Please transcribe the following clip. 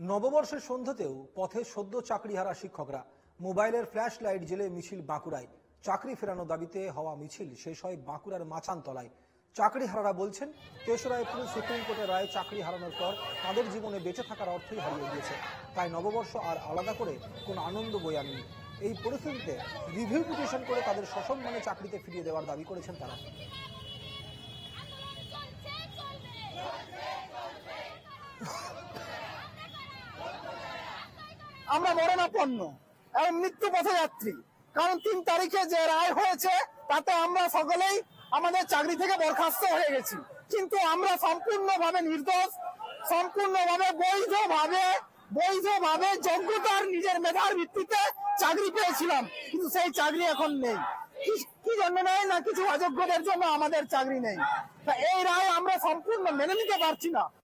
নববর্ষের সন্ধ্যাতেও পথে সদ্য চাকরিহারা শিক্ষকরা মোবাইলের ফ্ল্যাশ লাইট জেলে মিছিল বাঁকুড়ায়। চাকরি ফেরানো দাবিতে হওয়া মিছিল শেষ হয় বাঁকুড়ার মাচানতলায় চাকরিহারারা বলছেন তেসরা এপ্রিল সুপ্রিম কোর্টের রায় চাকরি হারানোর পর তাদের জীবনে বেঁচে থাকার অর্থই হারিয়ে গিয়েছে। তাই নববর্ষ আর আলাদা করে কোনো আনন্দ বই আনেনি। এই পরিস্থিতিতে রিভিউ পিটিশন করে তাদের সসম্মানে চাকরিতে ফিরিয়ে দেওয়ার দাবি করেছেন তারা। আমরা মরণাপন্ন এবং মৃত্যু পথে পথযাত্রী কারণ তিন তারিখে যে রায় হয়েছে, তাতে আমরা সকলেই আমাদের চাকরি থেকে বরখাস্ত হয়ে গেছি। কিন্তু আমরা সম্পূর্ণভাবে নির্দোষ, সম্পূর্ণভাবে বৈধভাবে বৈধভাবে যোগ্যতার নিজের মেধার ভিত্তিতে চাকরি পেয়েছিলাম। কিন্তু সেই চাকরি এখন নেই। কি- জন্য নেই না কিছু অযোগ্যদের জন্য আমাদের চাকরি নেই? তা এই রায় আমরা সম্পূর্ণ মেনে নিতে পারছি না।